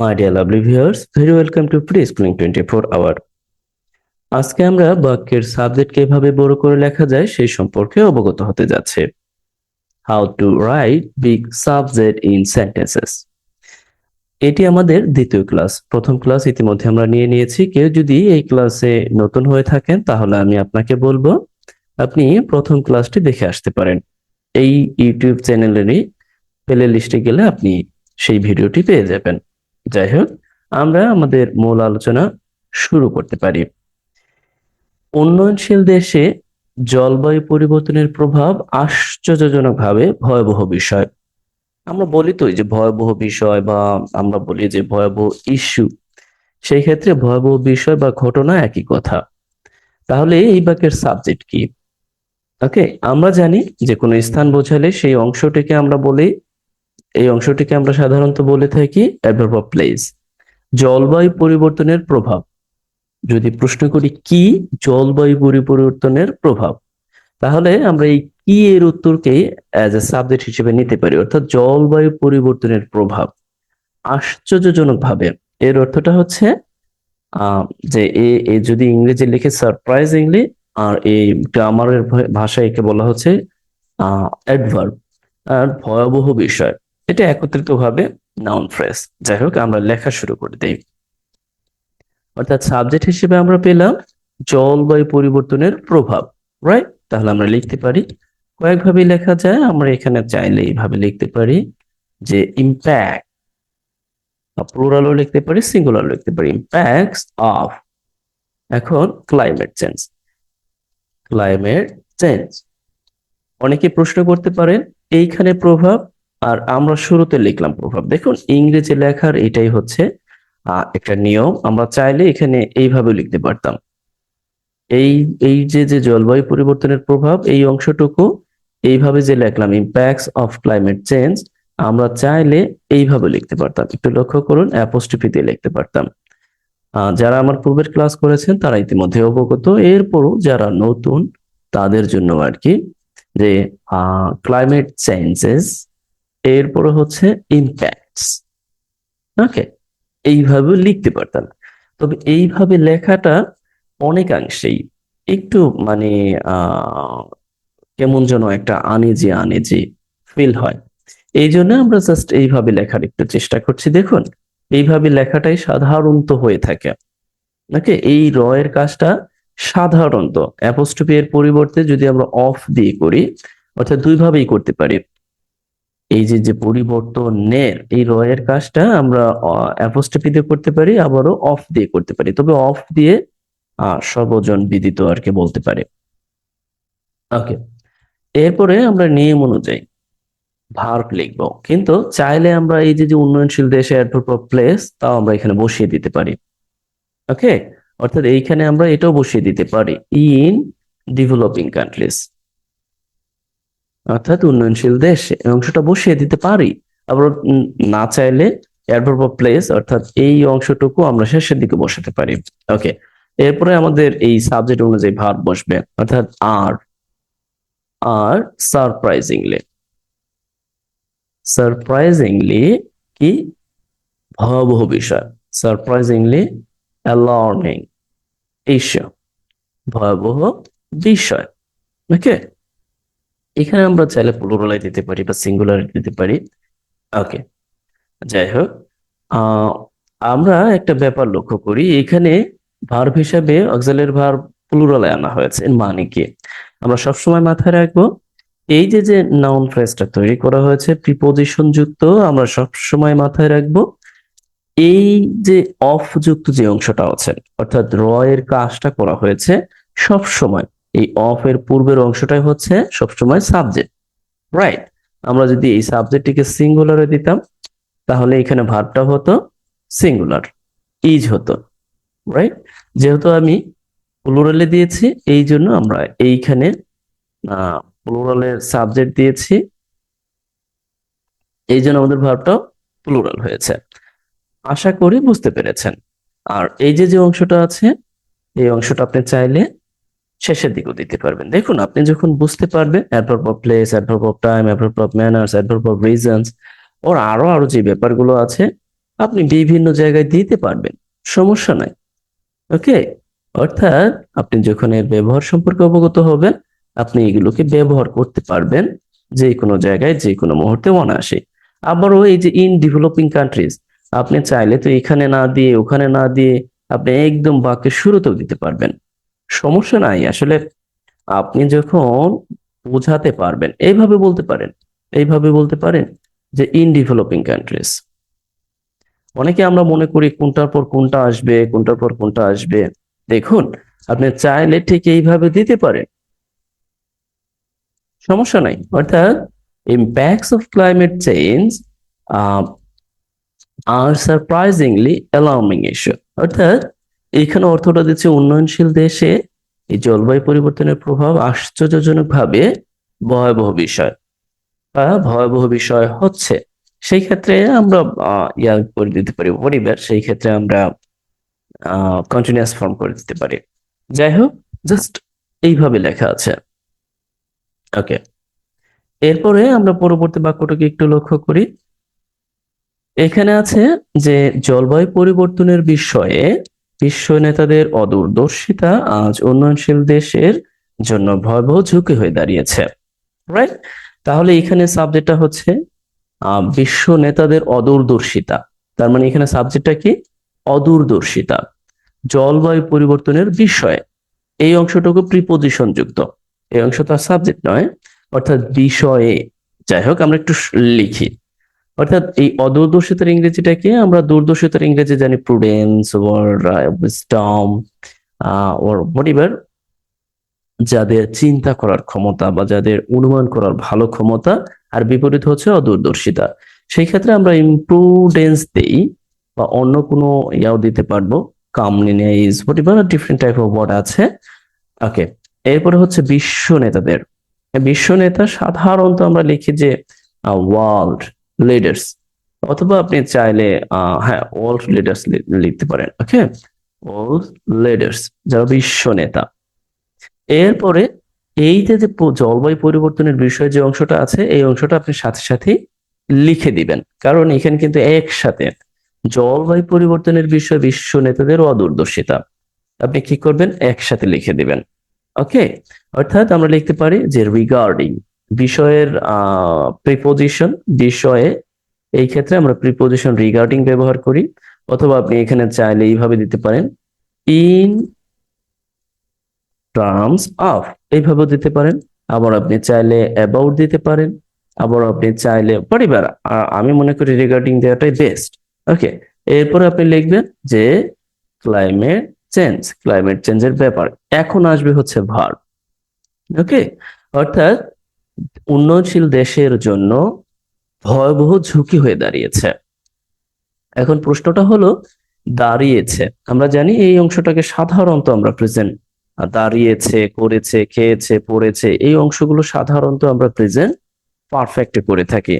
My dear lovely viewers very welcome to pre schooling twenty four hour আজকে আমরা বাক্যের subject কীভাবে বড় করে লেখা যায় সেই সম্পর্কে অবগত হতে যাচ্ছে। How to write big subject in sentences এটি আমাদের দ্বিতীয় ক্লাস প্রথম ক্লাস ইতিমধ্যে আমরা নিয়ে নিয়েছি। কেউ যদি এই ক্লাসে নতুন হয়ে থাকেন, তাহলে আমি আপনাকে বলব, আপনি প্রথম ক্লাসটি দেখে আসতে পারেন। এই ইউটিউব চ্যানেলেরই প্লে লিস্টে গেলে আপনি সেই ভিডিওটি পেয়ে যাবেন। যাই হোক আমরা আমাদের মূল আলোচনা শুরু করতে পারি। উন্নয়নশীল দেশে জলবায়ু পরিবর্তনের প্রভাব আশ্চর্যজনকভাবে ভয়াবহ বিষয়। আমরা বলি তো যে ভয়াবহ বিষয় বা আমরা বলি যে ভয়াবহ ইস্যু, সেই ক্ষেত্রে ভয়াবহ বিষয় বা ঘটনা একই কথা। তাহলে এই বাক্যের সাবজেক্ট কি? ওকে, আমরা জানি যে কোনো স্থান বোঝালে সেই অংশটিকে আমরা বলি এই অংশটিকে আমরা সাধারণত বলে থাকি অ্যাডভার্ব অফ প্লেস জলবায়ু পরিবর্তনের প্রভাব। যদি প্রশ্ন করি কি জলবায়ু পরিবর্তনের প্রভাব, তাহলে আমরা এই কি এর উত্তরকে অ্যাজ এ সাবজেক্ট হিসেবে নিতে পারি, অর্থাৎ জলবায়ু পরিবর্তনের প্রভাব। আশ্চর্যজনক ভাবে এর অর্থটা হচ্ছে যে এ যদি ইংরেজি লিখে সারপ্রাইজিংলি আর এই গ্রামারের ভাষায় একে বলা হচ্ছে অ্যাডভার্ব আর ভয়াবহ বিষয়। এটা একত্রিত ভাবে নাউন ফ্রেজ যাই হোক, আমরা লেখা শুরু করে দেই। অর্থাৎ সাবজেক্ট হিসেবে আমরা পেলাম জলবায়ু পরিবর্তনের প্রভাব রাইট তাহলে আমরা লিখতে পারি কয়েকভাবে লেখা যায়, আমরা এখানে চাইলে এইভাবে লিখতে পারি যে ইম্প্যাক্ট প্লুরালও লিখতে পারি সিঙ্গুলার লিখতে পারি। ইম্প্যাক্টস অফ এখন ক্লাইমেট চেঞ্জ ক্লাইমেট চেঞ্জ অনেকে প্রশ্ন করতে পারেন, এইখানে প্রভাব আর আমরা শুরুতে লিখলাম প্রভাব। দেখুন, ইংরেজি লেখার এটাই হচ্ছে একটা নিয়ম। আমরা চাইলে এখানে এইভাবে লিখতে পারতাম। এই এই যে যে জলবায়ু পরিবর্তনের প্রভাব, এই অংশটুকু এইভাবে যে লিখলাম ইম্প্যাক্টস অফ ক্লাইমেট চেঞ্জ আমরা চাইলে এইভাবে লিখতে পারতাম। একটু লক্ষ্য করুন অ্যাপোস্ট্রফি দিয়ে লিখতে পারতাম। যারা আমার পূর্বের ক্লাস করেছেন, তারা ইতিমধ্যে অবগত। এরপরও যারা নতুন, তাদের জন্য আর কি, যে ক্লাইমেট চেঞ্জেস এরপরে হচ্ছে ইম্প্যাক্টস ওকে এইভাবে লিখতে পারতাম। তবে এইভাবে লেখাটা অনেকাংশেই একটু মানে কেমন যেন একটা আনেজি আনেজি ফিল হয়। এই জন্য আমরা জাস্ট এইভাবে লেখার একটু চেষ্টা করছি। দেখুন, এইভাবে লেখাটাই সাধারণত হয়ে থাকে। ওকে এই র এর কাজটা সাধারণত। অ্যাপোস্ট্রফি এর পরিবর্তে যদি আমরা অফ দিয়ে করি, অর্থাৎ দুইভাবেই করতে পারি। এই যে যে পরিবর্তনের এই র এর কাজটা আমরা অ্যাপোস্ট্রফি দিয়ে করতে পারি, আবারও অফ দিয়ে করতে পারি। তবে অফ দিয়ে সর্বজন বিদিত আর কি বলতে পারি। ওকে এরপরে আমরা নিয়ম অনুযায়ী ভার্ব লিখব। কিন্তু চাইলে আমরা এই যে যে উন্নয়নশীল দেশে অ্যাডভার্ব প্লেস তাও আমরা এখানে বসিয়ে দিতে পারি। ওকে অর্থাৎ এইখানে আমরা এটাও বসিয়ে দিতে পারি। ইন ডেভেলপিং কান্ট্রিজ অর্থাৎ উন্নয়নশীল দেশ অংশটা বসিয়ে দিতে পারি। আবার না চাইলে অ্যাডভার্ব অফ প্লেস অর্থাৎ এই অংশটুকু আমরা শেষের দিকে বসাতে পারি। ওকে এরপরে আমাদের এই সাবজেক্ট অনুযায়ী ভার্ব বসবে, অর্থাৎ আর আর সারপ্রাইজিংলি সারপ্রাইজিংলি কি? ভয়াবহ বিষয়। সারপ্রাইজিংলি অ্যালার্মিং ইস্যু ভয়াবহ বিষয়। ওকে এখানে আমরা চাইলে প্লুরালে দিতে পারি বা সিঙ্গুলার দিতে পারি। ওকে যাই হোক আমরা একটা ব্যাপার লক্ষ্য করি, এখানে ভার্ব হিসাবে অক্সিলারি ভার্ব প্লুরালে আনা হয়েছে মানে কি? আমরা সবসময় মাথায় রাখব, এই যে যে নাউন ফ্রেজটা তৈরি করা হয়েছে প্রিপোজিশন যুক্ত, আমরা সবসময় মাথায় রাখব, এই যে অফ যুক্ত যে অংশটা আছে, অর্থাৎ র এর কাজটা করা হয়েছে সব সময় এই অফ এর পূর্বের অংশটাই হচ্ছে সবসময় সাবজেক্ট রাইট আমরা যদি এই সাবজেক্টটিকে সিঙ্গুলারে দিতাম, তাহলে এখানে ভার্বটা হতো সিঙ্গুলার ইজ হতো রাইট যেহেতু আমি প্লুরালে দিয়েছি, এই জন্য আমরা এইখানে প্লুরালের সাবজেক্ট দিয়েছি, এই জন্য আমাদের ভার্বটাও প্লুরাল হয়েছে। আশা করি বুঝতে পেরেছেন। আর এই যে যে অংশটা আছে, এই অংশটা আপনি চাইলে শেষের দিকেও দিতে পারবেন। দেখুন, আপনি যখন বুঝতে পারবেন adverb of place adverb of time adverb of manners adverb of reasons or আরও আরও যে ব্যাপারগুলো আছে, আপনি বিভিন্ন জায়গায় দিতে পারবেন। সমস্যা নাই। ওকে অর্থাৎ আপনি যখন এর ব্যবহার সম্পর্কে অবগত হবেন, আপনি এগুলোকে ব্যবহার করতে পারবেন যে কোনো জায়গায় যে কোনো মুহূর্তে অনায়াসে। আবারও এই যে ইন ডেভেলপিং কান্ট্রিজ আপনি চাইলে তো এখানে না দিয়ে, ওখানে না দিয়ে আপনি একদম বাক্যের শুরুতেও দিতে পারবেন। সমস্যা নাই। আসলে আপনি যখন বোঝাতে পারবেন এইভাবে বলতে পারেন এইভাবে বলতে পারেন যে ইন ডেভেলপিং কান্ট্রিজ অনেকে আমরা মনে করি কোনটার পর কোনটা আসবে কোনটার পর কোনটা আসবে। দেখুন আপনি চাইলে ঠিক এইভাবে দিতে পারেন। সমস্যা নাই। অর্থাৎ of climate change uh, are surprisingly alarming issue অর্থাৎ এখানে অর্থটা দিচ্ছে উন্নয়নশীল দেশে এই জলবায়ু পরিবর্তনের প্রভাব আশ্চর্যজনকভাবে ভয়াবহ বিষয় বা ভয়াবহ বিষয় হচ্ছে। সেই ক্ষেত্রে আমরা ইয়া করে দিতে পারি, পরিবার, সেই ক্ষেত্রে আমরা কন্টিনিউয়াস ফর্ম করে দিতে পারি। যাই হোক জাস্ট এইভাবে লেখা আছে। ওকে এরপরে আমরা পরবর্তী বাক্যটাকে একটু লক্ষ্য করি। এখানে আছে যে জলবায়ু পরিবর্তনের বিষয়ে বিশ্ব নেতাদের অদূরদর্শিতা আজ উন্নয়নশীল দেশের জন্য ভয়াবহ ঝুঁকি হয়ে দাঁড়িয়েছে। রাইট তাহলে এখানে সাবজেক্টটা হচ্ছে বিশ্ব নেতাদের অদূরদর্শিতা। তার মানে এখানে সাবজেক্টটা কি? অদূরদর্শিতা। জলবায়ু পরিবর্তনের বিষয়ে। এই অংশটুকু প্রিপোজিশন যুক্ত এই অংশটা সাবজেক্ট নয়, অর্থাৎ বিষয়ে। যাই হোক, আমরা একটু লিখি। অর্থাৎ এই অদূরদর্শিতার ইংরেজিটাকে আমরা দূরদর্শিতার ইংরেজি জানি প্রুডেন্স ওর উইজডম ওর যাদের চিন্তা করার ক্ষমতা বা যাদের অনুমান করার ভালো ক্ষমতা, আর বিপরীত হচ্ছে অদূরদর্শিতা। সেই ক্ষেত্রে আমরা ইমপ্রুডেন্স দেই বা অন্য কোনো ইয়াও দিতে পারব comeliness whatever different type of word আছে। ওকে এরপরে হচ্ছে বিশ্ব নেতাদের বিশ্ব নেতা সাধারণত আমরা লিখি যে ওয়ার্ল্ড লিডার্স অথবা আপনি চাইলে হ্যাঁ ওয়ার্ল্ড লিডার্স লিখতে পারেন ওকে ওয়ার্ল্ড লিডার্স যারা বিশ্ব নেতা। এরপরে এই যে যে জলবায়ু পরিবর্তনের বিষয়ে যে অংশটা আছে, এই অংশটা আপনি সাথে সাথে লিখে দিবেন। কারণ এখানে কিন্তু একসাথে জলবায়ু পরিবর্তনের বিষয়ে বিশ্ব নেতাদের অদূরদর্শিতা। আপনি কি করবেন? একসাথে লিখে দিবেন ওকে অর্থাৎ আমরা লিখতে পারি যে রিগার্ডিং বিষয়ের প্রিপোজিশন বিষয়ে এই ক্ষেত্রে আমরা প্রিপোজিশন রিগার্ডিং ব্যবহার করি, অথবা আপনি এখানে চাইলে এইভাবে দিতে পারেন ইন টার্মস অফ এইভাবে দিতে পারেন, আবার আপনি চাইলে অ্যাবাউট দিতে পারেন, আবার আপনি চাইলে পরিবার আমি মনে করি রিগার্ডিং দেওয়াটাই বেস্ট ওকে এরপরে আপনি লিখবেন যে ক্লাইমেট চেঞ্জ ক্লাইমেট চেঞ্জের ব্যাপার, এখন আসবে হচ্ছে ভার ওকে অর্থাৎ উন্নয়নশীল দেশের জন্য ভয়াবহ ঝুঁকি হয়ে দাঁড়িয়েছে। এখন প্রশ্নটা হলো, দাঁড়িয়েছে। আমরা জানি এই অংশটাকে সাধারণত আমরা প্রেজেন্ট দাঁড়িয়েছে, করেছে, খেয়েছে, পড়েছে, এই অংশগুলো সাধারণত আমরা প্রেজেন্ট, পারফেক্টে করে থাকি।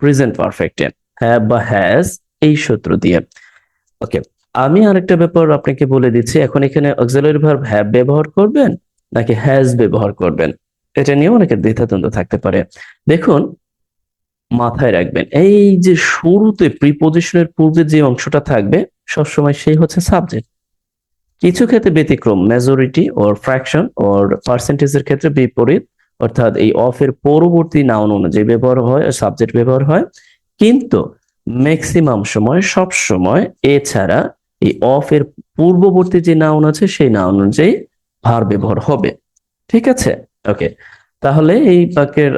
প্রেজেন্ট, পারফেক্টে। হ্যাভ বা হ্যাজ, এই সূত্র দিয়ে। ওকে, আমি আরেকটা ব্যাপার আপনাকে বলে দিচ্ছি। এখন এখানে অক্সিলারি ভার্ব হ্যাভ ব্যবহার করবেন, নাকি হ্যাজ ব্যবহার করবেন? এটা নিয়ে অনেকের দ্বিধাদ্বন্দ্ব থাকতে পারে। দেখুন, মাথায় রাখবেন, এই যে শুরুতে প্রিপোজিশনের পূর্বে যে অংশটা থাকবে, সবসময় সেই হচ্ছে সাবজেক্ট কিছু ক্ষেত্রে ব্যতিক্রম মেজরিটি ওর ফ্র্যাকশন ওর পার্সেন্টেজের ক্ষেত্রে বিপরীত, অর্থাৎ এই অফ এর পরবর্তী নাউন অনুযায়ী ব্যবহার হয় সাবজেক্ট ব্যবহার হয়। কিন্তু ম্যাক্সিমাম সময় সব সময় এছাড়া এই অফ এর পূর্ববর্তী যে নাউন আছে, সেই নাউন অনুযায়ী ভার ব্যবহার হবে। ঠিক আছে? ওকে তাহলে এই বাক্যের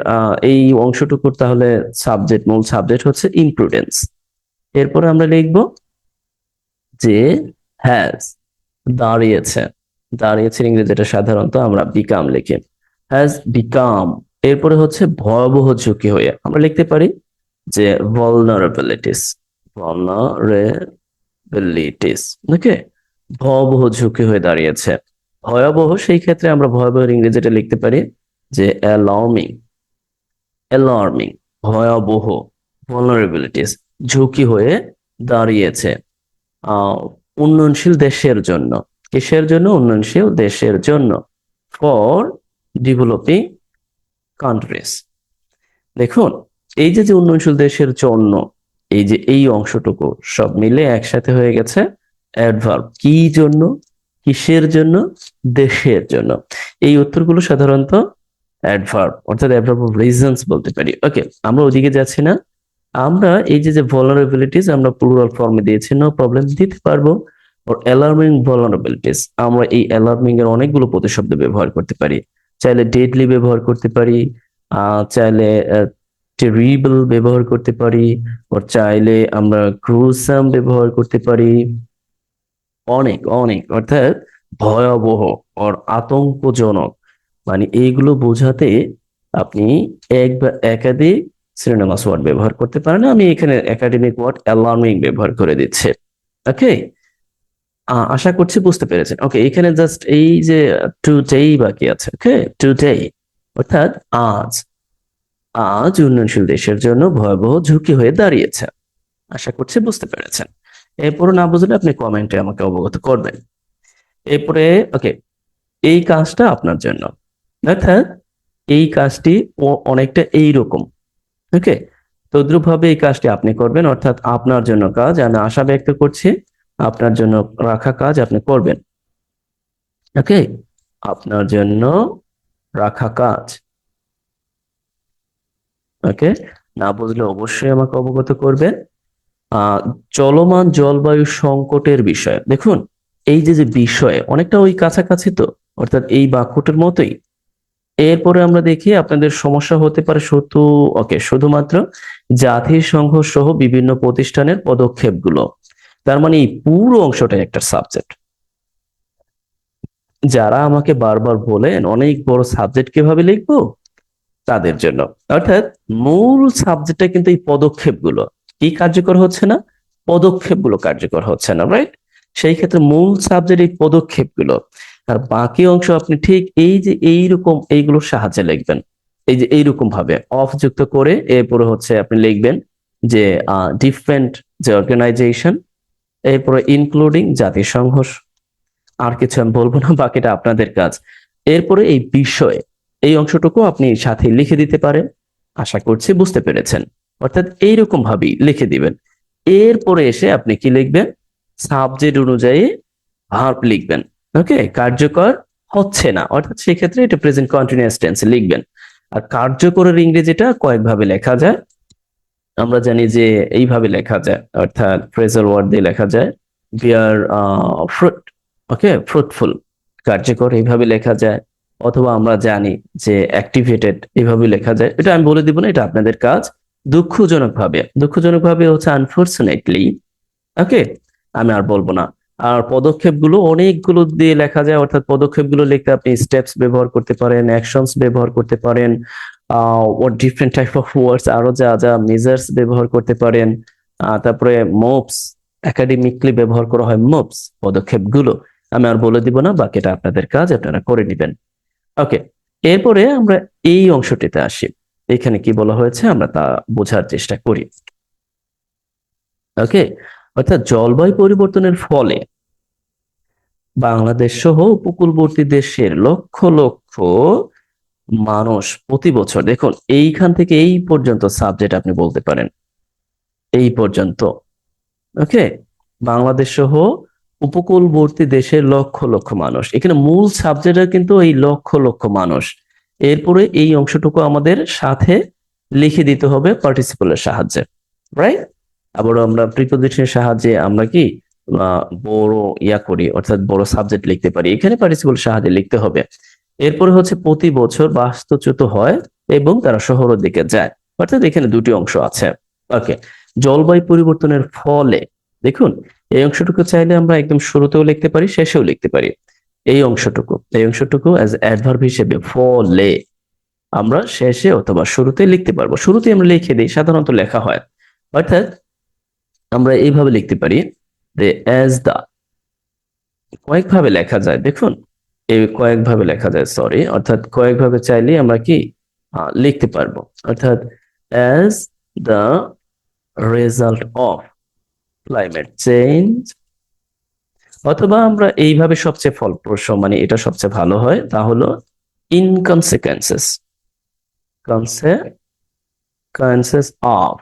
এই অংশটুকুর তাহলে সাবজেক্ট মূল সাবজেক্ট হচ্ছে ইমপ্রুডেন্স এরপরে আমরা লিখব যে হ্যাজ দাঁড়িয়েছে। দাঁড়িয়েছে ইংরেজি ইংরেজিটা সাধারণত আমরা বিকাম লিখি। হ্যাজ বিকাম এরপরে হচ্ছে ভয়াবহ ঝুঁকি হয়ে। আমরা লিখতে পারি যে vulnerabilities vulnerabilities ওকে ভয়াবহ ঝুঁকি হয়ে দাঁড়িয়েছে। ভয়াবহ, সেই ক্ষেত্রে আমরা ভয়াবহ ইংরেজিটা লিখতে পারি যে অ্যালার্মিং অ্যালার্মিং ভয়াবহ, vulnerabilities, ঝুঁকি হয়ে দাঁড়িয়েছে উন্নয়নশীল দেশের জন্য। কিসের জন্য? উন্নয়নশীল দেশের জন্য। ফর ডেভেলপিং কান্ট্রিজ দেখুন, এই যে যে উন্নয়নশীল দেশের জন্য এই যে, এই অংশটুকু সব মিলে একসাথে হয়ে গেছে অ্যাডভার্ব কি জন্য? কিসের জন্য? দেশের জন্য। এই উত্তরগুলো সাধারণত অ্যাডভার্ব অর্থাৎ অ্যাডভার্ব অফ রিজনস বলতে পারি। ওকে আমরা ওদিকে যাচ্ছি না। আমরা এই যে যে ভলারেবিলিটিস আমরা প্লুরাল ফর্মে দিয়েছি নো প্রবলেম দিতে পারব। ওর অ্যালার্মিং ভলারেবিলিটিস আমরা এই অ্যালার্মিং এর অনেকগুলো প্রতিশব্দ ব্যবহার করতে পারি। চাইলে ডেডলি ব্যবহার করতে পারি চাইলে টেরিবল ব্যবহার করতে পারি। ওর চাইলে আমরা গ্রুসাম ব্যবহার করতে পারি। অনেক অনেক। অর্থাৎ ভয়াবহ ওর আতঙ্কজনক। মানে এইগুলো বোঝাতে আপনি এক বা একাধিক সিনোনিমাস ওয়ার্ড ব্যবহার করতে পারেন। আমি এখানে একাডেমিক ওয়ার্ড অ্যালার্মিং ব্যবহার করে দিচ্ছি। ওকে? আশা করছি বুঝতে পেরেছেন। ওকে, এখানে জাস্ট এই যে টু টুডেই বাকি আছে, ওকে? টু টুডে অর্থাৎ আজ। আজ উন্নয়নশীল দেশের জন্য ভয়াবহ ঝুঁকি হয়ে দাঁড়িয়েছে। আশা করছি বুঝতে পেরেছেন। এরপরে না বুঝলে আপনি কমেন্টে আমাকে অবগত করবেন। এরপরে ওকে এই কাজটা আপনার জন্য। অর্থাৎ এই কাজটি অনেকটা এইরকম। ওকে তদ্রুপভাবে এই কাজটি আপনি করবেন, অর্থাৎ আপনার জন্য কাজ, আমি আশা ব্যক্ত করছি, আপনার জন্য রাখা কাজ আপনি করবেন। ওকে আপনার জন্য রাখা কাজ। ওকে না বুঝলে অবশ্যই আমাকে অবগত করবেন। চলমান জলবায়ু সংকটের বিষয়ে। দেখুন, এই যে যে বিষয়, অনেকটা ওই কাছাকাছি তো, অর্থাৎ এই বাক্যটার মতোই। এরপরে আমরা দেখি আপনাদের সমস্যা হতে পারে শুধু ওকে, শুধুমাত্র জাতিসংঘ সহ বিভিন্ন প্রতিষ্ঠানের পদক্ষেপগুলো। তার মানে এই পুরো অংশটাই একটা সাবজেক্ট যারা আমাকে বারবার বলেন, অনেক বড় সাবজেক্ট কীভাবে লিখব? তাদের জন্য। অর্থাৎ মূল সাবজেক্টটা কিন্তু এই পদক্ষেপগুলো। কি কার্যকর হচ্ছে না? পদক্ষেপগুলো কার্যকর হচ্ছে না রাইট সেই ক্ষেত্রে মূল সাবজেক্ট এই পদক্ষেপগুলো। আর বাকি অংশ আপনি ঠিক এই যে এইরকম এইগুলোর সাহায্যে লিখবেন। এই যে এইরকম ভাবে অফ যুক্ত করে এরপরে হচ্ছে আপনি লিখবেন যে ডিফারেন্ট যে অর্গানাইজেশন এরপরে ইনক্লুডিং জাতিসংঘ আর কিছু আমি বলব না, বাকিটা আপনাদের কাজ। এরপরে এই বিষয়ে এই অংশটুকু আপনি সাথে লিখে দিতে পারেন। আশা করছি বুঝতে পেরেছেন। অর্থাৎ এইরকম ভাবেই লিখে দিবেন। এরপরে এসে আপনি কি লিখবেন? সাবজেক্ট অনুযায়ী ভার্ব লিখবেন। ওকে? কার্যকর হচ্ছে না। অর্থাৎ সেক্ষেত্রে এটা প্রেজেন্ট কন্টিনিউয়াস টেন্সে লিখবেন। আর কার্যকরের ইংরেজিটা কয়েকভাবে লেখা যায়। আমরা জানি যে এইভাবে লেখা যায়। অর্থাৎ ফ্রেজাল ওয়ার্ড দিয়ে লেখা যায় বিয়ার ফ্রুট ওকে? ফ্রুটফুল কার্যকর এইভাবে লেখা যায়। অথবা আমরা জানি যে অ্যাক্টিভেটেড এইভাবে লেখা যায়। এটা আমি বলে দিব না, এটা আপনাদের কাজ। দুঃখজনক ভাবে দুঃখজনক ভাবে হচ্ছে আনফর্চুনেটলি ওকে আমি আর বলব না। আর পদক্ষেপগুলো অনেকগুলো দিয়ে লেখা যায়, অর্থাৎ পদক্ষেপগুলো লিখতে আপনি স্টেপস ব্যবহার করতে পারেন অ্যাকশনস ব্যবহার করতে পারেন ডিফারেন্ট টাইপ অফ ওয়ার্ডস আরও যা যা মেজার্স ব্যবহার করতে পারেন তারপরে মোপস একাডেমিকলি ব্যবহার করা হয় মোপস পদক্ষেপগুলো। আমি আর বলে দিব না, বাকিটা আপনাদের কাজ, আপনারা করে নেবেন। ওকে এরপরে আমরা এই অংশটিতে আসি। এখানে কি বলা হয়েছে? আমরা তা বোঝার চেষ্টা করি। ওকে অর্থাৎ জলবায়ু পরিবর্তনের ফলে বাংলাদেশ সহ উপকূলবর্তী দেশের লক্ষ লক্ষ মানুষ প্রতি বছর, দেখুন, এইখান থেকে এই পর্যন্ত সাবজেক্ট আপনি বলতে পারেন। এই পর্যন্ত। ওকে বাংলাদেশ সহ উপকূলবর্তী দেশের লক্ষ লক্ষ মানুষ। এখানে মূল সাবজেক্ট কিন্তু এই লক্ষ লক্ষ মানুষ। এরপরে এই অংশটুকু আমাদের সাথে লিখে দিতে হবে পার্টিসিপলের সাহায্যে রাইট আবারও আমরা প্রিপোজিশনের সাহায্যে আমরা কি বড় ইয়া করি, অর্থাৎ বড় সাবজেক্ট লিখতে পারি। এখানে পার্টিসিপল সাহায্যে লিখতে হবে। এরপরে হচ্ছে প্রতি বছর বাস্তুচ্যুত হয় এবং তারা শহরের দিকে যায়। অর্থাৎ এখানে দুটি অংশ আছে। ওকে, জলবায়ু পরিবর্তনের ফলে, দেখুন, এই অংশটুকু চাইলে আমরা একদম শুরুতেও লিখতে পারি, শেষেও লিখতে পারি। এই অংশটুকু এই অংশটুকু অ্যাজ অ্যাডভার্ব হিসেবে ফলে আমরা শেষে অথবা শুরুতে লিখতে পারব। শুরুতে আমরা লিখে দিই, সাধারণত লেখা হয়। অর্থাৎ আমরা এইভাবে লিখতে পারি যে অ্যাজ দা কয়েকভাবে লেখা যায়, দেখুন। এই কয়েকভাবে লেখা যায় সরি অর্থাৎ কয়েকভাবে চাইলে আমরা কি? লিখতে পারব। অর্থাৎ as the result of climate change অথবা আমরা এইভাবে সবচেয়ে ফলপ্রসূ মানে এটা সবচেয়ে ভালো হয়, তা হলো in consequences consequences of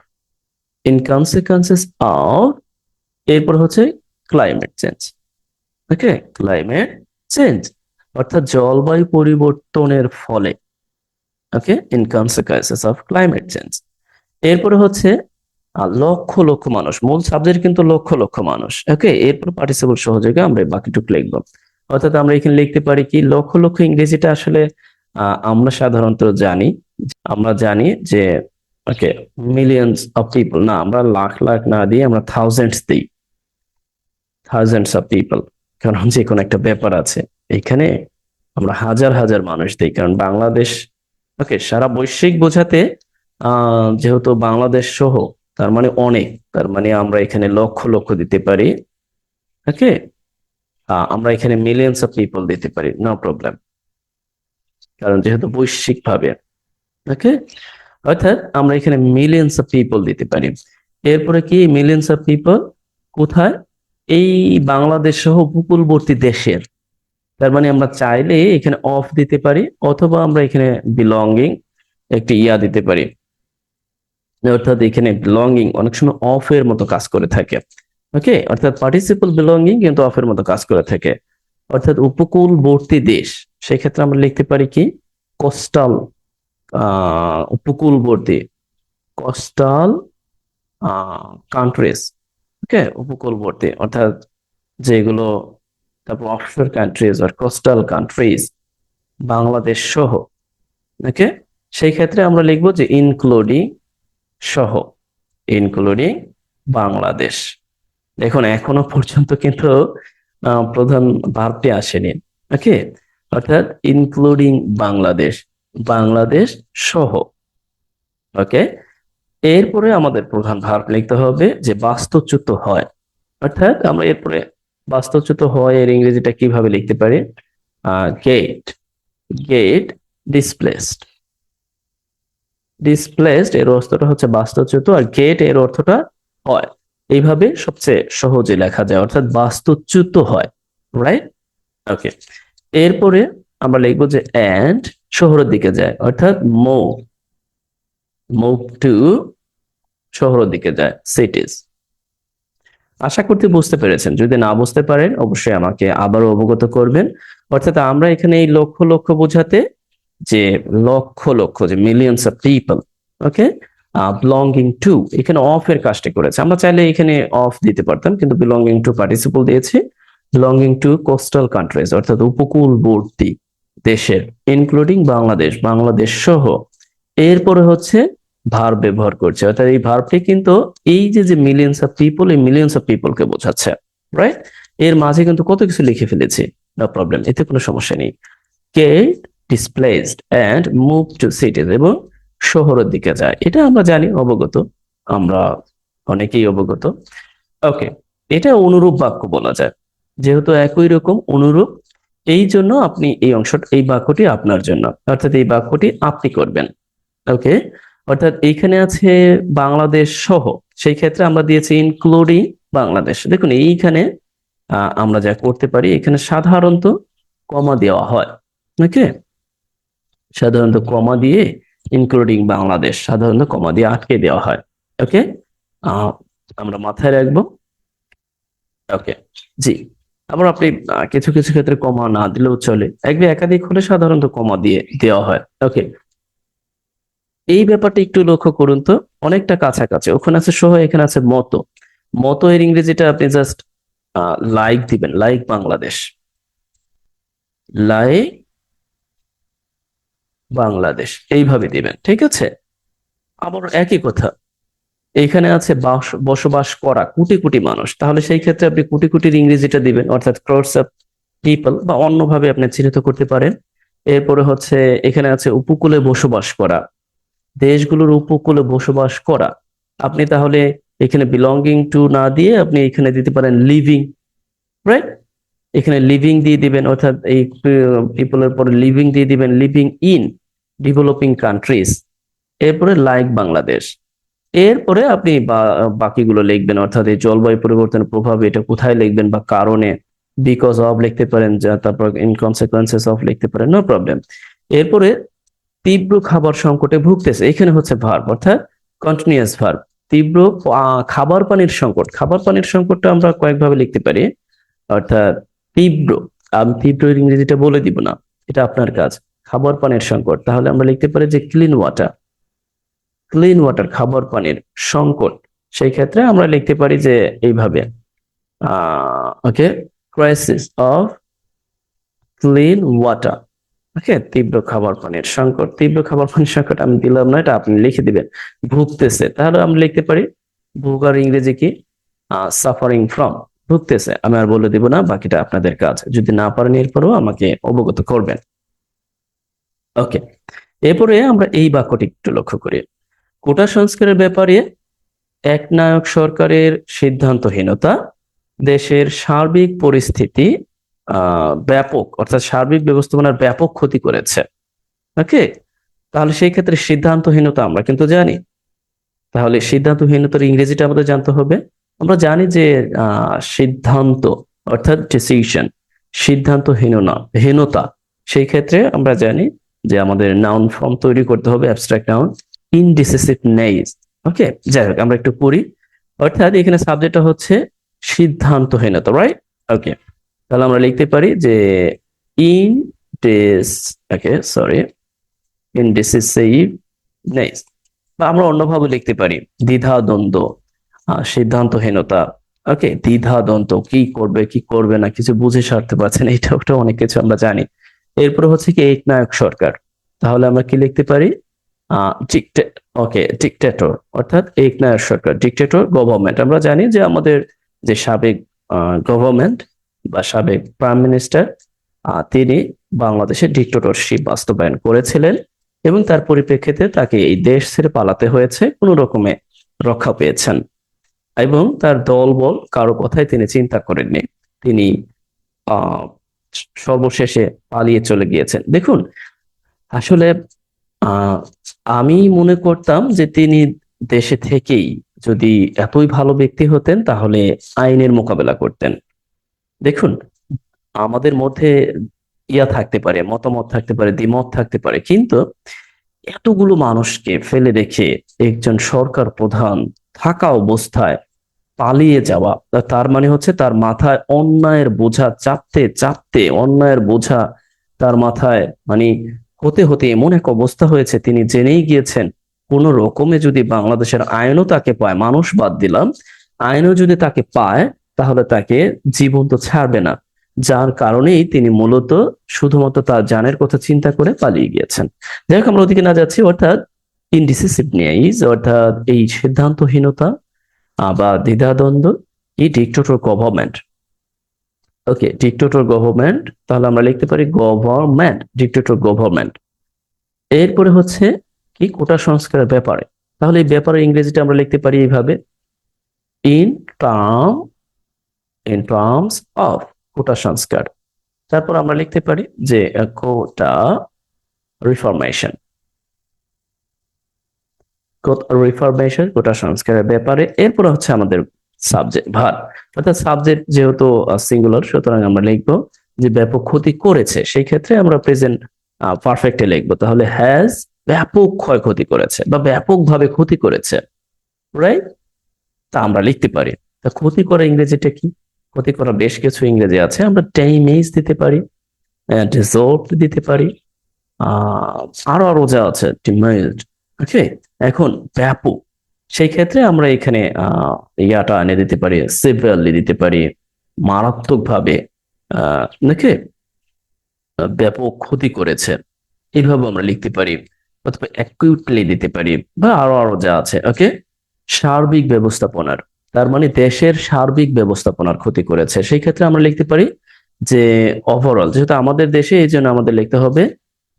in consequences of এরপর হচ্ছে climate change okay climate change অর্থাৎ জলবায়ু পরিবর্তনের ফলে। Okay in consequences of climate change এরপরে হচ্ছে লক্ষ লক্ষ মানুষ, মূল সাবজেক্ট কিন্তু লক্ষ লক্ষ মানুষ ওকে এরপর পার্টিসিপল সহযোগে আমরা বাকিটুকু লিখব। অর্থাৎ আমরা এখানে লিখতে পারি কি, লক্ষ লক্ষ ইংরেজিটা আসলে আমরা সাধারণত জানি, আমরা জানি যে ওকে মিলিয়ন্স অফ পিপল না, আমরা লাখ লাখ না দিয়ে আমরা থাউজেন্ডস দিই থাউজেন্ডস অফ পিপল কারণ যে কোনো একটা ব্যাপার আছে। এখানে আমরা হাজার হাজার মানুষ দিই, কারণ বাংলাদেশ ওকে সারা বৈশ্বিক বোঝাতে, আহ, যেহেতু বাংলাদেশ সহ তার মানে অনেক, তার মানে আমরা এখানে লক্ষ লক্ষ দিতে পারি, ওকে? আমরা এখানে মিলিয়ন্স অফ পিপল দিতে পারি নো প্রবলেম কারণ যেহেতু বৈশ্বিক ভাবে ওকে? অর্থাৎ আমরা এখানে মিলিয়ন্স অফ পিপল দিতে পারি। এরপরে কি মিলিয়ন্স অফ পিপল কোথায়? এই বাংলাদেশ সহ উপকূলবর্তী দেশের। তার মানে আমরা চাইলে এখানে অফ দিতে পারি, অথবা আমরা এখানে বিলঙ্গিং একটি ইয়া দিতে পারি। অর্থাৎ এখানে বিলঙ্গিং অনেক সময় অফ এর মতো কাজ করে থাকে। ওকে অর্থাৎ পার্টিসিপল বিলঙ্গিং কিন্তু অফ এর মতো কাজ করে থাকে। অর্থাৎ উপকূলবর্তী দেশ, সেক্ষেত্রে আমরা লিখতে পারি কি? কোস্টাল উপকূলবর্তী কোস্টাল কান্ট্রিজ ওকে উপকূলবর্তী, অর্থাৎ যেগুলো, তারপর অফশোর কান্ট্রিজ আর কোস্টাল কান্ট্রিজ বাংলাদেশ সহ। ওকে সেই ক্ষেত্রে আমরা লিখব যে ইনক্লুডিং সহ ইনক্লুডিং বাংলাদেশ। দেখুন, এখনও পর্যন্ত কিন্তু প্রধান ভার্বটি আসেনি। ওকে? অর্থাৎ ইনক্লুডিং বাংলাদেশ বাংলাদেশ সহ। ওকে? এরপরে আমাদের প্রধান ভার্ব লিখতে হবে যে বাস্তুচ্যুত হয়। অর্থাৎ আমরা এরপরে বাস্তুচ্যুত হয় এর ইংরেজিটা কীভাবে লিখতে পারি? গেট গেট ডিসপ্লেসড ডিসপ্লেসড এর অর্থটা হচ্ছে বাস্তুচ্যুত আর গেটের অর্থটা হয়। এইভাবে সবচেয়ে সহজে লেখা যায়, অর্থাৎ বাস্তুচ্যুত হয় রাইট ওকে এরপরে আমরা লিখব যে অ্যান্ড শহরের দিকে যায়, অর্থাৎ মুভ মুভ টু শহরের দিকে যায় সিটিজ আশা করতে বুঝতে পেরেছেন, যদি না বুঝতে পারেন অবশ্যই আমাকে আবারও অবগত করবেন। অর্থাৎ আমরা এখানে এই লক্ষ্য লক্ষ্য বোঝাতে যে লক্ষ লক্ষ, যে millions of people okay belonging to এখানে অফ এর কাজটা করেছে। আমরা চাইলে এখানে অফ দিতে পারতাম, কিন্তু বিলঙ্গিং টু পার্টিসিপল দিয়েছি। বিলঙ্গিং টু কোস্টাল কান্ট্রিজ অর্থাৎ উপকূলবর্তী দেশের ইনক্লুডিং বাংলাদেশ। বাংলাদেশ সহ। এরপরে হচ্ছে ভার্ব ব্যবহার করছে। অর্থাৎ এই ভার্বটি কিন্তু এই যে যে মিলিয়ন্স অফ পিপল এই মিলিয়ন্স অফ পিপলকে বোঝাচ্ছে রাইট এর মাঝে কিন্তু কত কিছু লিখে ফেলেছি নো প্রবলেম এতে কোনো সমস্যা নেই। Get displaced and move to cities এবং শহরের দিকে যায়। এটা আমরা জানি, অবগত। আমরা অনেকেই অবগত। ওকে এটা অনুরূপ বাক্য বলা যায়। যেহেতু একই রকম অনুরূপ, এই জন্য আপনি এই অংশটা এই বাক্যটি আপনার জন্য। অর্থাৎ এই বাক্যটি আপনি করবেন। ওকে অর্থাৎ এইখানে আছে বাংলাদেশ সহ। সেই ক্ষেত্রে আমরা দিয়েছি ইনক্লুডিং বাংলাদেশ। দেখুন, এইখানে আমরা যা করতে পারি, এখানে সাধারণত কমা দেওয়া হয়। ওকে সাধারণত কমা দিয়ে ইনক্লুডিং বাংলাদেশ সাধারণত কমা দিয়ে আটকে দেওয়া হয়। ওকে আমরা মাথায় রাখব। ওকে জি। আবার আপনি কিছু কিছু ক্ষেত্রে কমা না দিলেও চলে। একবার একাধিক হলে সাধারণত কমা দিয়ে দেওয়া হয়। ওকে এই ব্যাপারটা একটু লক্ষ্য করুন তো। অনেকটা কাছাকাছি। ওখানে আছে সহ, এখানে আছে মতো। মতো এর ইংরেজিটা আপনি জাস্ট লাইক দিবেন। লাইক বাংলাদেশ। লাইক বাংলাদেশ। এইভাবে দিবেন, ঠিক আছে? আবার একই কথা। এইখানে আছে বসবাস করা কোটি কোটি মানুষ। তাহলে সেই ক্ষেত্রে আপনি কোটি কোটির ইংরেজিটা দিবেন, অর্থাৎ ক্রোডস অফ পিপল বা অন্যভাবে আপনি চিহ্নিত করতে পারেন। এরপরে হচ্ছে, এখানে আছে উপকূলে বসবাস করা। দেশগুলোর উপকূলে বসবাস করা। আপনি তাহলে এখানে বিলঙ্গিং টু না দিয়ে আপনি এখানে দিতে পারেন লিভিং রাইট এখানে লিভিং দিয়ে দিবেন, অর্থাৎ এই পিপলের পরে লিভিং দিয়ে দিবেন লিভিং ইন ডেভেলপিং কান্ট্রিজ এরপরে লাইক বাংলাদেশ। এরপরে আপনি বাকিগুলো লিখবেন, অর্থাৎ এই জলবায়ু পরিবর্তনের প্রভাব এটা কোথায় লিখবেন বা কারণে বিকজ অফ লিখতে পারেন, যা তারপর ইনকনসিকুয়েন্সেস অফ লিখতে পারেন নো প্রবলেম এরপরে তীব্র খাবার সংকটে ভুগতেছে, এখানে হচ্ছে ভার্ব অর্থাৎ কন্টিনিউয়াস ভার্ব তীব্র খাবার পানির সংকট, খাবার পানির সংকটটা আমরা কয়েকভাবে লিখতে পারি, অর্থাৎ তীব্র। আমি তীব্র ইংরেজিটা বলে দিব না, এটা আপনার কাজ। খাবার পানির সংকট। তাহলে আমরা লিখতে পারি যে ক্লিন ওয়াটার ক্লিন ওয়াটার খাবার পানির সংকট। সেই ক্ষেত্রে আমরা লিখতে পারি যে এইভাবে। Okay crisis of clean water okay তীব্র খাবার পানির সংকট। তীব্র খাবার পানির সংকট আমি দিলাম না, এটা আপনি লিখে দিবেন। ভুগতেছে। তাহলে আমরা লিখতে পারি ভোগার ইংরেজি কি? সাফারিং ফ্রম ভুগতেছে। আমি আর বলে দিব না, বাকিটা আপনাদের কাজ। যদি না পারেন এরপরেও আমাকে অবগত করবেন। ওকে এরপরে আমরা এই বাক্যটি একটু লক্ষ্য করি। কোটা সংস্কারের ব্যাপারে একনায়ক সরকারের সিদ্ধান্তহীনতা, দেশের সার্বিক পরিস্থিতি ব্যাপক, অর্থাৎ সার্বিক ব্যবস্থাপনার ব্যাপক ক্ষতি করেছে। ওকে তাহলে সেই ক্ষেত্রে সিদ্ধান্তহীনতা আমরা কিন্তু জানি। তাহলে সিদ্ধান্তহীনতার ইংরেজিটা আমাদের জানতে হবে। আমরা জানি যে সিদ্ধান্ত, অর্থাৎ ডিসিশন সিদ্ধান্তহীনতা হীনতা, সেই ক্ষেত্রে আমরা জানি যে আমাদের নাউন ফর্ম তৈরি করতে হবে অ্যাবস্ট্রাক্ট নাউন ইনডিসিসিভ নেইজ ওকে যাই হোক, আমরা একটু পড়ি। অর্থাৎ এখানে সাবজেক্টটা হচ্ছে সিদ্ধান্তহীনতা রাইট ওকে তাহলে আমরা লিখতে পারি যে in dis okay sorry indecisiveness বা আমরা অন্যভাবে লিখতে পারি দ্বিধা দ্বন্দ্ব সিদ্ধান্তহীনতা ওকে দ্বিধা দ্বন্দ্ব কি করবে কি করবে না, কিছু বুঝে সারতে পারছে না, এটা ওটা অনেক কিছু আমরা জানি। এরপরে হচ্ছে কি এক নায়ক সরকার। তাহলে আমরা কি লিখতে পারি? ওকে ডিকটেটর অর্থাৎ এক নায়ক সরকার ডিকটেটর গভর্নমেন্ট আমরা জানি যে আমাদের যে সাবেক গভর্নমেন্ট বা সাবেক প্রাইম মিনিস্টার তিনি বাংলাদেশের ডিক্টেটরশিপ বাস্তবায়ন করেছিলেন এবং তার পরিপ্রেক্ষিতে তাকে এই দেশ ছেড়ে পালাতে হয়েছে, কোনো রকমে রক্ষা পেয়েছেন। এবং তার দলবল কারও কথাই তিনি চিন্তা করেননি। তিনি সর্বশেষে পালিয়ে চলে গিয়েছেন। দেখুন, আসলে আমি মনে করতাম যে তিনি দেশে থেকেই যদি এতই ভালো ব্যক্তি হতেন, তাহলে আইনের মোকাবেলা করতেন। দেখুন, আমাদের মধ্যে ইয়া থাকতে পারে, মতামত থাকতে পারে, দ্বিমত থাকতে পারে, কিন্তু এতগুলো মানুষকে ফেলে রেখে একজন সরকার প্রধান থাকা অবস্থায় পালিয়ে যাওয়া। তার মানে হচ্ছে তার মাথায় অন্যায়ের বোঝা চাপতে চাপতে, অন্যায়ের বোঝা তার মাথায় মানে হতে হতে এমন এক অবস্থা হয়েছে, তিনি জেনেই গিয়েছেন, কোন রকমে যদি বাংলাদেশের আইনও তাকে পায়, মানুষ বাদ দিলাম, আইনও যদি তাকে পায়, তাহলে তাকে জীবন তো ছাড়বে না। যার কারণেই তিনি মূলত শুধুমাত্র তার জানের কথা চিন্তা করে পালিয়ে গিয়েছেন। যাই হোক, আমরা ওদিকে না যাচ্ছি, অর্থাৎ ইনডিসিসিভ নিয়াইজ অর্থাৎ এই সিদ্ধান্তহীনতা বা দ্বিধাদ্বন্দ্ব এই dictator government okay dictator government তাহলে আমরা লিখতে পারি গভর্নমেন্ট ডিক্টেটর গভর্নমেন্ট এরপরে হচ্ছে কি কোটা সংস্কারের ব্যাপারে? তাহলে এই ব্যাপারে ইংরেজিটা আমরা লিখতে পারি এইভাবে in term in terms of quota সংস্কার। তারপর আমরা লিখতে পারি যে, কোটা রিফরমেশন রিফরমেশন কোটা সংস্কারের ব্যাপারে। এরপর হচ্ছে আমাদের সাবজেক্ট ভার অর্থাৎ সাবজেক্ট যেহেতু সিঙ্গুলার সুতরাং আমরা লিখব যে ব্যাপক ক্ষতি করেছে। সেই ক্ষেত্রে আমরা প্রেজেন্ট পারফেক্টে লিখব। তাহলে হ্যাজ ব্যাপক ক্ষয়ক্ষতি করেছে বা ব্যাপকভাবে ক্ষতি করেছে। রাইট তা আমরা লিখতে পারি। তা ক্ষতি করা ইংরেজিটা কি? ক্ষতি করা বেশ কিছু ইংরেজি আছে। আমরা ড্যামেজ দিতে পারি ডিজর্ট দিতে পারি আহ আরও আরও যা আছে ডিমেজড ওকে এখন ব্যাপক সেই ক্ষেত্রে আমরা এখানে ইয়াটা এনে দিতে পারি সিভিয়ারলি দিতে পারি, মারাত্মকভাবে নাকি? ব্যাপক ক্ষতি করেছে। এইভাবে আমরা লিখতে পারি, অথবা অ্যাকিউটলি দিতে পারি, বা আরও আরও যা আছে ওকে সার্বিক ব্যবস্থাপনার, তার মানে দেশের সার্বিক ব্যবস্থাপনার ক্ষতি করেছে। সেই ক্ষেত্রে আমরা লিখতে পারি যে ওভারঅল যেহেতু আমাদের দেশে এই জন্য আমাদের লিখতে হবে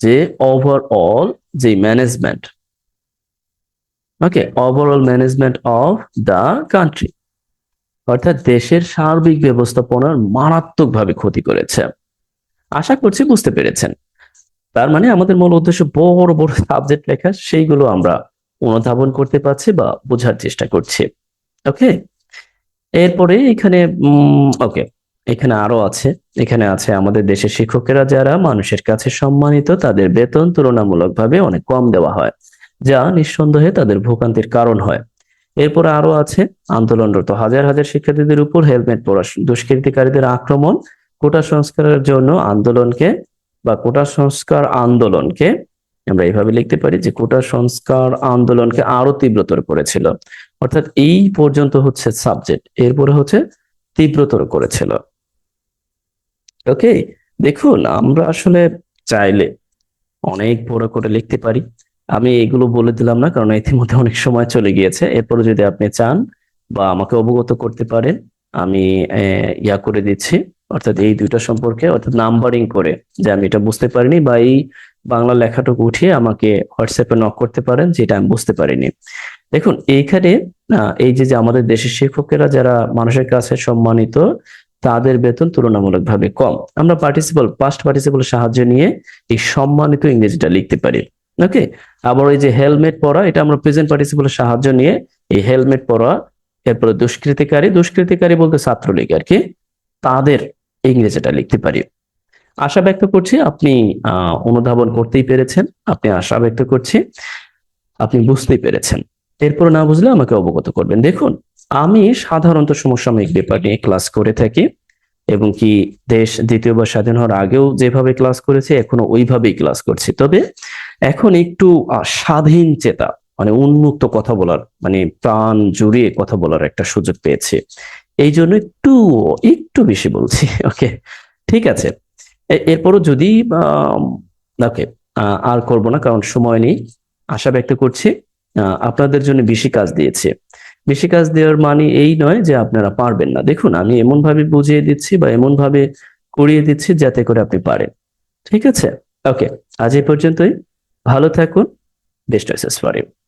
যে ওভারঅল যে management okay overall management of the country অর্থাৎ দেশের সার্বিক ব্যবস্থাপনার মারাত্মকভাবে ক্ষতি করেছে। আশা করছি বুঝতে পেরেছেন। তার মানে আমাদের মূল উদ্দেশ্য বড় বড় সাবজেক্ট লেখা, সেইগুলো আমরা অনুধাবন করতে পারছি বা বোঝার চেষ্টা করছি। ওকে এরপরে এখানে ওকে এখানে আরও আছে। এখানে আছে আমাদের দেশের শিক্ষকেরা যারা মানুষের কাছে সম্মানিত, তাদের বেতন তুলনামূলকভাবে অনেক কম দেওয়া হয়। যা নিঃসন্দেহে তাদের ভোগান্তির কারণ হয়। এরপর আরও আছে, আন্দোলনরত হাজার হাজার শিক্ষার্থীদের উপর হেলমেট পরা দুষ্কৃতিকারীদের আক্রমণ, কোটা সংস্কারের জন্য আন্দোলনকে বা কোটা সংস্কার আন্দোলনকে, আমরা এইভাবে লিখতে পারি যে কোটা সংস্কার আন্দোলনকে আরও তীব্রতর করেছিল। অর্থাৎ এই পর্যন্ত হচ্ছে সাবজেক্ট, এরপরে হচ্ছে তীব্রতর করেছিল। ওকে দেখুন, আমরা আসলে চাইলে অনেক বড় করে লিখতে পারি। আমি এগুলো বলে দিলাম না, কারণ ইতিমধ্যে অনেক সময় চলে গিয়েছে। এরপরে যদি আপনি চান বা আমাকে অবগত করতে পারেন, আমি ইয়া করে দিচ্ছি। অর্থাৎ এই দুইটা সম্পর্কে, অর্থাৎ নাম্বারিং করে, যে আমি এটা বুঝতে পারিনি বা এই বাংলা লেখাটুকু উঠিয়ে আমাকে হোয়াটসঅ্যাপে নক করতে পারেন, যেটা আমি বুঝতে পারিনি। দেখুন, এইখানে এই যে যে আমাদের দেশের শিক্ষকেরা যারা মানুষের কাছে সম্মানিত, তাদের বেতন তুলনামূলকভাবে কম। আমরা পার্টিসিপল পাস্ট পার্টিসিপল সাহায্য নিয়ে এই সম্মানিত ইংরেজিটা লিখতে পারি। ওকে আবার ওই যে হেলমেট পরা, এটা আমরা প্রেজেন্ট পার্টিসিপলের সাহায্য নিয়ে এই হেলমেট পরা, এরপরে দুষ্কৃতিকারী দুষ্কৃতিকারী বলতে ছাত্রলীগ আর কি, তাদের ইংরেজিটা লিখতে পারি। আশা ব্যক্ত করছি আপনি অনুধাবন করতেই পেরেছেন, আপনি আশা ব্যক্ত করছি আপনি বুঝতেই পেরেছেন। এরপর না বুঝলে আমাকে অবগত করবেন। দেখুন, আমি সাধারণত সমসাময়িক ব্যাপার নিয়ে ক্লাস করে থাকি। এবং কি দেশ দ্বিতীয়বার স্বাধীন হওয়ার আগেও যেভাবে ক্লাস করেছে, এখনও ওইভাবেই ক্লাস করছি। তবে এখন একটু স্বাধীন চেতা মানে উন্মুক্ত কথা বলার মানে প্রাণ জুড়িয়ে কথা বলার একটা সুযোগ পেয়েছি। এই জন্য একটু একটু বেশি বলছি ওকে ঠিক আছে? এরপরও যদি ওকে আর করব না, কারণ সময় নেই। আশা ব্যক্ত করছি আপনাদের জন্য বেশি কাজ দিয়েছে। বেশি কাজ দেওয়ার মানে এই নয় যে আপনারা পারবেন না। দেখুন, আমি এমন ভাবে বুঝিয়ে দিচ্ছি বা এমন ভাবে করিয়ে দিচ্ছি যাতে করে আপনি পারেন। ঠিক আছে? ওকে, আজ এই পর্যন্তই। ভালো থাকুন। Best wishes for you.